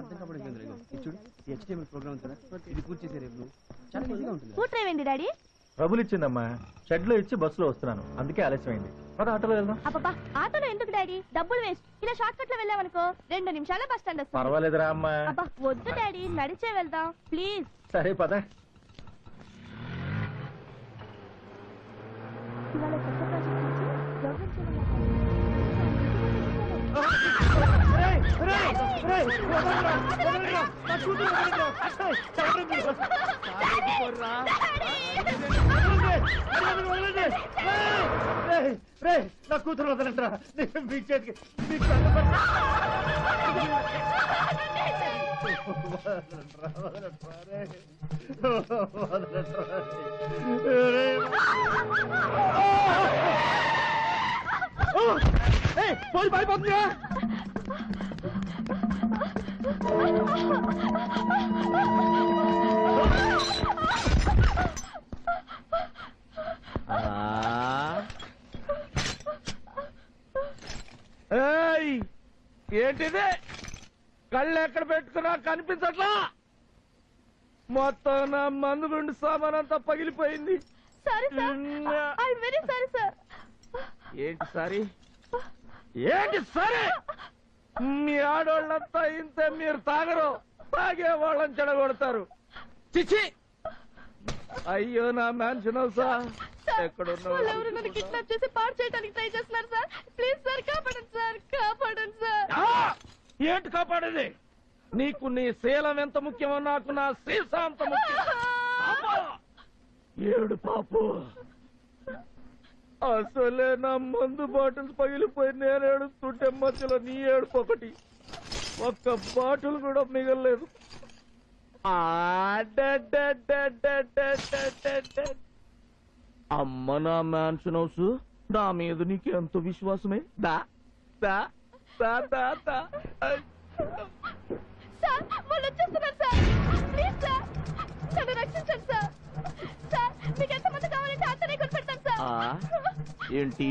అర్థం కావడం చూడు హెచ్టిఎంఎల్ ప్రోగ్రామ్ కదా ఇది పూర్తి చేసే రేపు చాలా ఈజీగా ఉంటుంది స్కూటర్ ఏమైంది డాడీ? డబ్బులు ఇచ్చిందమ్మా. షెడ్లో ఇచ్చి బస్సులో వస్తున్నాను. అందుకే ఆలస్యమైంది. పద ఆటోలో వెళ్దాం. అబ్బా ఆటోలో ఎందుకు డాడీ? డబ్బులు వేస్ట్. ఇలా షార్ట్ కట్లో వెళ్ళామనుకో రెండు నిమిషాల బస్ స్టాండ్ వస్తుంది. పర్వాలేదురా అమ్మా. అబ్బా వద్దు డాడీ. నడిచే వెళ్దాం. ప్లీజ్ సరే పద. ఇవాళ నా కూతురు వదలంటరా మీ చేతికి మీకు పోయి పడిపోతుందిరా. ఏంటిది? కళ్ళు ఎక్కడ పెట్టుకున్నా కనిపించట్లా? మొత్తం నా మందు గుండు సామాన్ అంతా పగిలిపోయింది. Sorry sir. I very sorry sir. ఏంటి సారీ? ఏంటి సరే? మీ ఆడోళ్ళంతా ఇంతే మీరు తాగరు. తాగే వాళ్ళని చెడగొడతారు. చిచి! అయ్యో నా మ్యాన్షన్ నన్ను కిడ్నాప్ చేసి పాడు చేయడానికి ట్రై చేస్తున్నారు సార్. ప్లీజ్ సార్ కాపాడండి సార్ కాపాడండి సార్! ఏంటి కాపాడేది? నీకు నీ శీలం ఎంత ముఖ్యమో నాకు నా సీసా అంత ముఖ్యం! ఏడు పాపు. అసలే నా మందు బాటిల్స్ పగిలిపోయి నేను ఏడుస్తుంటే మధ్యలో నీ ఏడుపు ఒకటి. ఒక్క బాటిల్ కూడా మిగలలేదు. అమ్మ నా మ్యాన్షన్ హౌస్ నా మీద నీకు ఎంత విశ్వాసమే? దా దా రక్షించండి సార్. సార్ మీకు ఎంతమంది కావాలంటే ఏంటి?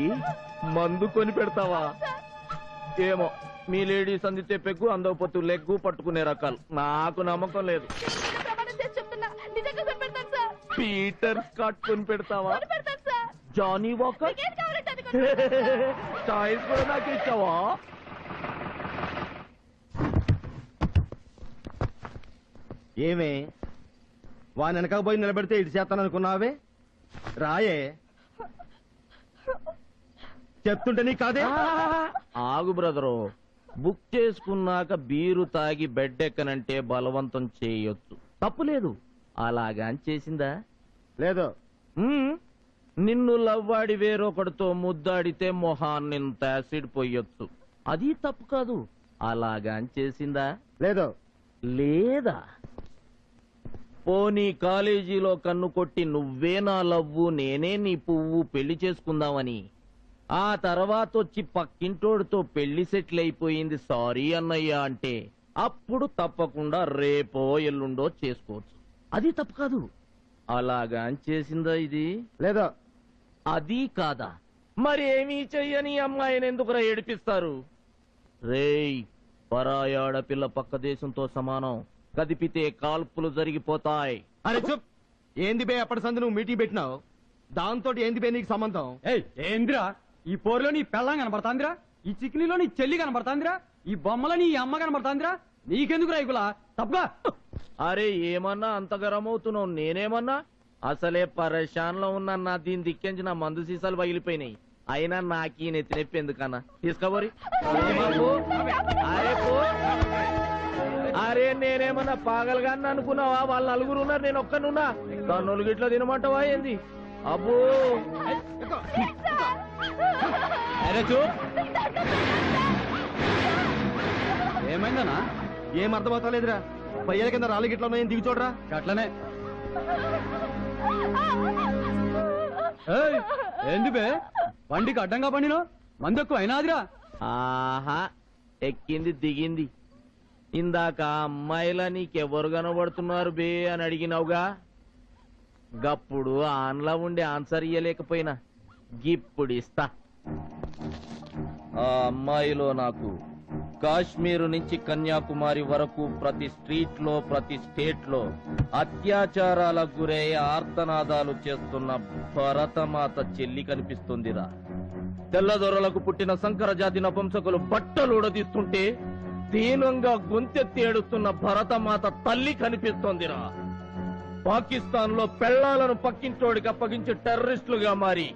మందు కొని పెడతావా? ఏమో మీ లేడీస్ అందితే పెగ్గు అందకపోతు లెగ్గు పట్టుకునే రకాలు. నాకు నమ్మకం లేదు. పీటర్ స్కాట్ కొని పెడతావా? Johnnie Walker. చాయిస్ కూడా నాకు ఇచ్చావా? ఏమే? వాని వెనక పోయి నిలబెడితే ఇటు చేస్తాను అనుకున్నావే రాయే? చెప్తుంటే నీ కాదే? ఆగు బ్రదరు. బుక్ చేసుకున్నాక బీరు తాగి బెడ్ ఎక్కనంటే బలవంతం చేయొచ్చు. తప్పులేదు అలాగా చేసిందా? లేదు. ఉమ్, నిన్ను లవ్వాడి వేరొకడితో ముద్దాడితే మొహాన్నింత యాసిడ్ పొయ్యొచ్చు అది తప్పు కాదు. అలాగా చేసిందా? లేదు. లేదా? పోనీ కాలేజీలో కన్ను కొట్టి నువ్వే నా లవ్వు నేనే నీ పువ్వు పెళ్ళి చేసుకుందామని. ఆ తర్వాత వచ్చి పక్కింటోడితో పెళ్ళి సెటిల్ అయిపోయింది సారీ అన్నయ్య అంటే అప్పుడు తప్పకుండా రేపో ఎల్లుండో చేసుకోవచ్చు. అది తప్పు కాదు. అలాగా చేసిందా ఇది? లేదు? అది కాదా? మరి ఏమీ చెయ్యని అమ్మాయిని ఎందుకురా ఏడిపిస్తారు? రేయ్ పరాయి ఆడపిల్ల పక్క దేశంతో సమానం. కదిపితే కాల్పులు జరిగిపోతాయి. అరే చూప్! ఏంది బే అప్పటి సంది నువ్వు మీటింగ్ పెట్టినావు? దాంతో ఏంది బే నీకు సంబంధం? ఏయ్ ఏందిరా? ఈ పోరులో నీ పెళ్ళం కనబడతాందిరా ఈ చిక్నీలో నీ చెల్లి కనబడతాందిరా ఈ బొమ్మలో నీ అమ్మ కనబడతాందిరా. నీకెందుకు రైకులా తప్పుగా. అరే ఏమన్నా అంత గరం అవుతున్నావు నేనేమన్నా? అసలే పరేషాన్లో ఉన్నా నా దీని దిక్కించి నా మందు సీసాలు పగిలిపోయినాయి. అయినా నాకీ నెత్తి నొప్పి ఎందుకన్నా? తీసుకోబోరి. అరే నేనేమన్నా పాగలుగా అనుకున్నావా? వాళ్ళ నలుగురు ఉన్నారు నేను ఒక్కనున్నా. దాని నలుగిట్లో తినమంటావా ఏంది? అబ్బో. ఏమైందనా ఏం అర్థమవుతలేదురా. పయ్యల కింద రాళ్ళు గిట్ల ఉన్నాయని దిగి చూడరా. అట్లనే. ఏయ్, ఏంది బే? బండికి అడ్డంగా పండినో మందెక్కువ అయినాదిరా. ఆహా ఎక్కింది దిగింది. ఇందాక అమ్మాయిలా నీకెవరు కనబడుతున్నారు బే అని అడిగినావుగా? గప్పుడు ఆన్లా ఉండి ఆన్సర్ ఇయ్యలేకపోయినా. గిప్పుడు ఇస్తా ఆ అమ్మాయిలో నాకు కాశ్మీరు నుంచి కన్యాకుమారి వరకు ప్రతి స్ట్రీట్లో ప్రతి స్టేట్లో అత్యాచారాలకు గురయ్యే ఆర్తనాదాలు చేస్తున్న భరతమాత చెల్లి కనిపిస్తుందిరా. తెల్లదొరలకు పుట్టిన సంకర జాతి నపంసకులు బట్టలు ఉడదీస్తుంటే దీనంగా గొంతెత్తి ఏడుస్తున్న భరతమాత తల్లి కనిపిస్తోందిరా. పాకిస్తాన్లో పెళ్ళాలను పక్కింటోడికి అప్పగించే టెర్రరిస్టులుగా మారి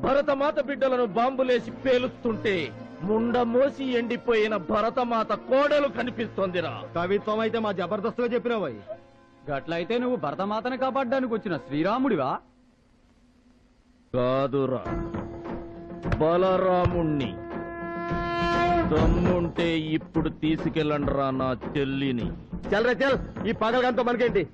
భరతమాత బిడ్డలను బాంబులేసి పేలుస్తుంటే ముండ మోసి ఎండిపోయిన భరతమాత కోడలు కనిపిస్తోందిరా. కవిత్వం అయితే మా జబర్దస్త్గా చెప్పినావు గట్లయితే నువ్వు భరతమాతను కాపాడడానికి వచ్చిన శ్రీరాముడివా? కాదురా. బలరాముణ్ణి. దమ్ముంటే ఇప్పుడు తీసుకెళ్ళండిరా నా చెల్లిని. చల్ రే చల్. ఈ పగలగంతో మనకేంటి?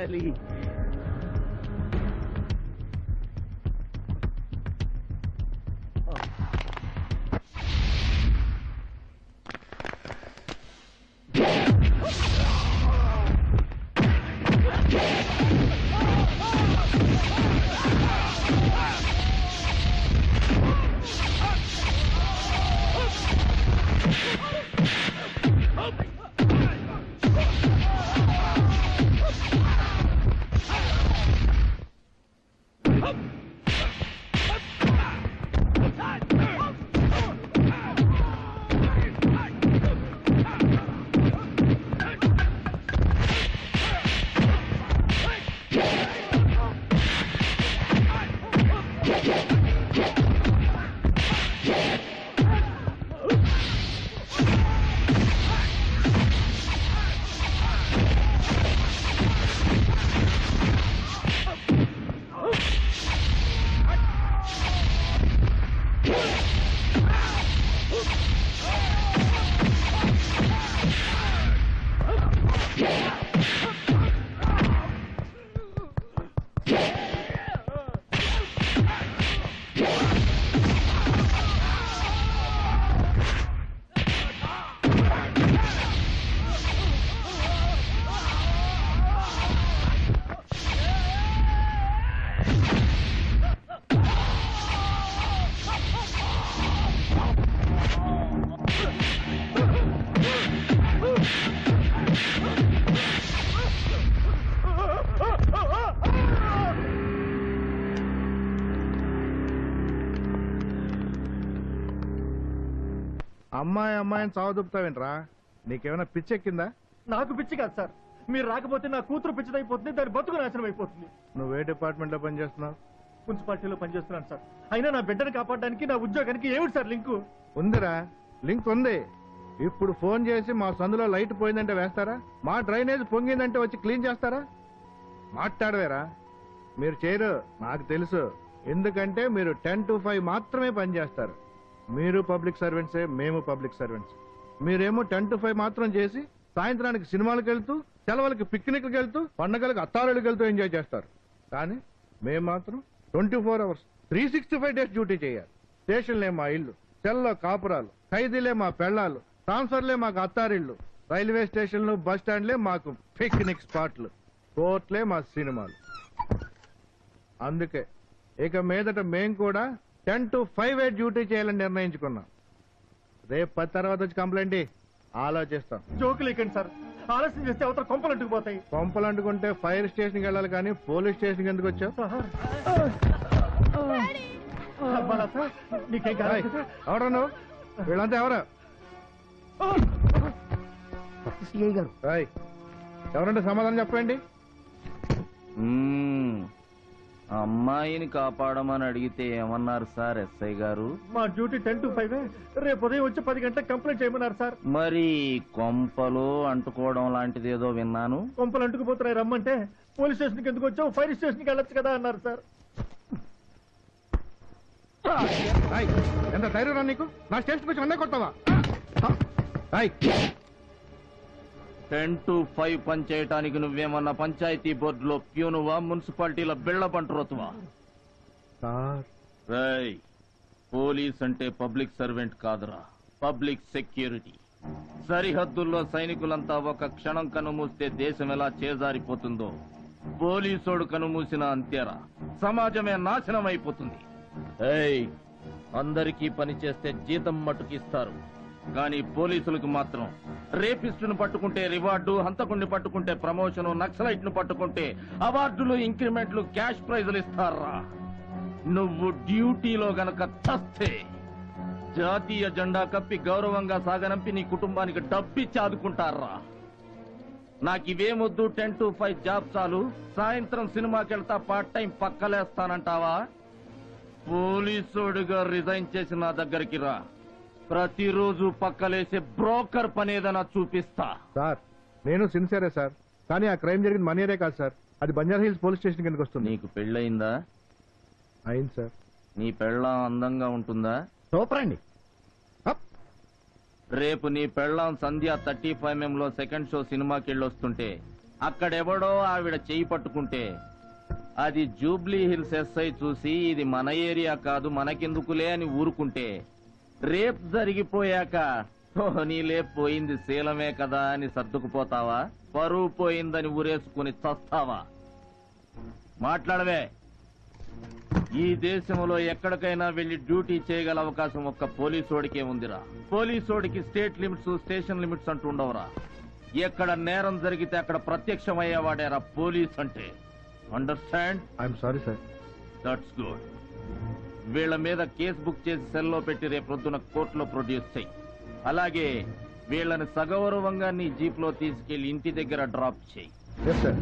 Sally. అమ్మాయి అమ్మాయిని చావదుపుతావేంట్రా నీకేమైనా పిచ్చెక్కిందా? నాకు పిచ్చి కాదు సార్. మీరు రాకపోతే నా కూతురు పిచ్చిదైపోతుంది దాని బతుకు నాశనం అయిపోతుంది. నువ్వే డిపార్ట్మెంట్లో పనిచేస్తున్నావు? మున్సిపాలిటీలో పనిచేస్తున్నాను సార్. అయినా నా బిడ్డను కాపాడడానికి నా ఉద్యోగానికి ఏమిటి సార్ లింకు? ఉందిరా. లింక్ ఉంది. ఇప్పుడు ఫోన్ చేసి మా సందులో లైట్ పోయిందంటే వేస్తారా? మా డ్రైనేజ్ పొంగిందంటే వచ్చి క్లీన్ చేస్తారా? మాట్లాడవేరా. మీరు చేయరు నాకు తెలుసు. ఎందుకంటే మీరు టెన్ టు ఫైవ్ మాత్రమే పనిచేస్తారు. మీరు పబ్లిక్ సర్వెంట్సే మేము పబ్లిక్ సర్వెంట్స్. మీరేమో టెన్ టు ఫైవ్ మాత్రం చేసి సాయంత్రానికి సినిమాలకు వెళ్తూ సెలవులకి పిక్నిక్కి వెళ్తూ పండగలకు అత్తారులకు వెళ్తూ ఎంజాయ్ చేస్తారు. కానీ మేము మాత్రం twenty four hours three sixty five days duty చేయాలి. స్టేషన్లే మా ఇల్లు సెల్లో కాపురాలు ఖైదీలే మా పెళ్ళాలు ట్రాన్స్ఫర్లే మాకు అత్తారిళ్ళు రైల్వే స్టేషన్లు బస్ స్టాండ్లే మాకు పిక్నిక్ స్పాట్లు కోర్ట్లే మా సినిమాలు. అందుకే ఇక మీదట మేం కూడా ten to five eight duty చేయాలని నిర్ణయించుకున్నాం. రేపు పది తర్వాత వచ్చి కంప్లైంట్. ఆలోచిస్తాం. జోకులు ఇకండి సార్. ఆలస్యం చేస్తే అవతల కొంపలు అంటుకుపోతాయి. పంపలు అంటుకుంటే ఫైర్ స్టేషన్కి వెళ్ళాలి కానీ పోలీస్ స్టేషన్కి ఎందుకు వచ్చావు? అబ్బాలా సార్ నీకేం ఏయ్, కాదు ఎవరు నువ్వు? వీళ్ళంతా ఎవరు? సిఐ గారు. ఏయ్, ఎవరంటే సమాధానం చెప్పండి. మ్మ్. అమ్మాయిని కాపాడమని అడిగితే ఏమన్నారు సార్ ఎస్ఐ గారు? మా డ్యూటీ టెన్ టు ఫైవ్. రేపు ఉదయం వచ్చి పది గంటలకు కంప్లైంట్ చేయమన్నారు సార్. మరి కొంపలు అంటుకోవడం లాంటిది ఏదో విన్నాను. కొంపలు అంటుకుపోతున్నాయి రమ్మంటే పోలీస్ స్టేషన్కి ఎందుకు వచ్చావు? ఫైర్ స్టేషన్కి వెళ్ళొచ్చు కదా అన్నారు సార్. ఎంత ధైర్యం నీకు? నా స్టేషన్కి వచ్చి అన్నీ ఏయ్, టెన్ టు ఫైవ్ పని చేయటానికి నువ్వేమన్నా పంచాయతీ బోర్డులో ప్యూనువా మున్సిపాలిటీలో బిళ్ళ పంటరోతువా సార్. పోలీస్ అంటే పబ్లిక్ సర్వెంట్ కాదురా. Public security. సరిహద్దుల్లో సైనికులంతా ఒక క్షణం కనుమూస్తే దేశం ఎలా చేజారిపోతుందో పోలీసోడు కనుమూసిన అంతేరా. సమాజమే నాశనం అయిపోతుంది ఏయ్ అందరికీ పని చేస్తే జీతం మట్టుకిస్తారు కానీ పోలీసులకు మాత్రం రేపిస్టును పట్టుకుంటే రివార్డు హంతకుణ్ణి పట్టుకుంటే ప్రమోషన్ నక్సలైట్ను పట్టుకుంటే అవార్డులు ఇంక్రిమెంట్లు క్యాష్ ప్రైజులు ఇస్తారా? నువ్వు డ్యూటీలో గనక చస్తే జాతీయ జెండా కప్పి గౌరవంగా సాగనంపి నీ కుటుంబానికి డబ్బిచ్చి ఆదుకుంటారా? నాకివేమొద్దు టెన్ టు ఫైవ్ జాబ్ చాలు. సాయంత్రం సినిమాకి వెళ్తా పార్ట్ టైం పక్కలేస్తానంటావా? పోలీసోడుగా రిజైన్ చేసి నా దగ్గరికి రా. ప్రతిరోజు పక్కలేసే బ్రోకర్ పనేదన్నా చూపిస్తా. సార్ నేను సిన్సియరే సార్. కానీ ఆ క్రైమ్ జరిగింది మన ఏరియా కాదు సార్. అది బంజారా హిల్స్ పోలీస్ స్టేషన్ కిందకి వస్తుంది. నీకు పెళ్ళయిందా? అయింది సార్. నీ పెళ్ళం అందంగా ఉంటుందా? సూపర్ అండి. రేపు నీ పెళ్ళాం సంధ్య థర్టీ ఫైవ్లో సెకండ్ షో సినిమాకి వెళ్ళొస్తుంటే అక్కడెవడో ఆవిడ చేయి పట్టుకుంటే అది జూబ్లీ హిల్స్ ఎస్ఐ చూసి ఇది మన ఏరియా కాదు మనకెందుకులే అని ఊరుకుంటే రేప్ జరిగిపోయాక నీలే పోయింది శీలమే కదా అని సర్దుకుపోతావా? పరువు పోయిందని ఊరేసుకుని చస్తావా? మాట్లాడవే. ఈ దేశంలో ఎక్కడికైనా వెళ్ళి డ్యూటీ చేయగల అవకాశం ఒక్క పోలీసోడికే ఉందిరా. పోలీసోడికి స్టేట్ లిమిట్స్ స్టేషన్ లిమిట్స్ అంటూ ఉండవురా. ఎక్కడ నేరం జరిగితే అక్కడ ప్రత్యక్షమయ్యేవాడేరా పోలీస్ అంటే understand? I'm sorry sir. That's good. వీళ్ళ మీద కేసు బుక్ చేసి సెల్లో పెట్టి రేపొద్దున కోర్టులో ప్రొడ్యూస్ చేయి అలాగే వీళ్ళను సగౌరవంగా నీ జీప్లో తీసుకెళ్ళి ఇంటి దగ్గర డ్రాప్ చేయి ఎస్ సార్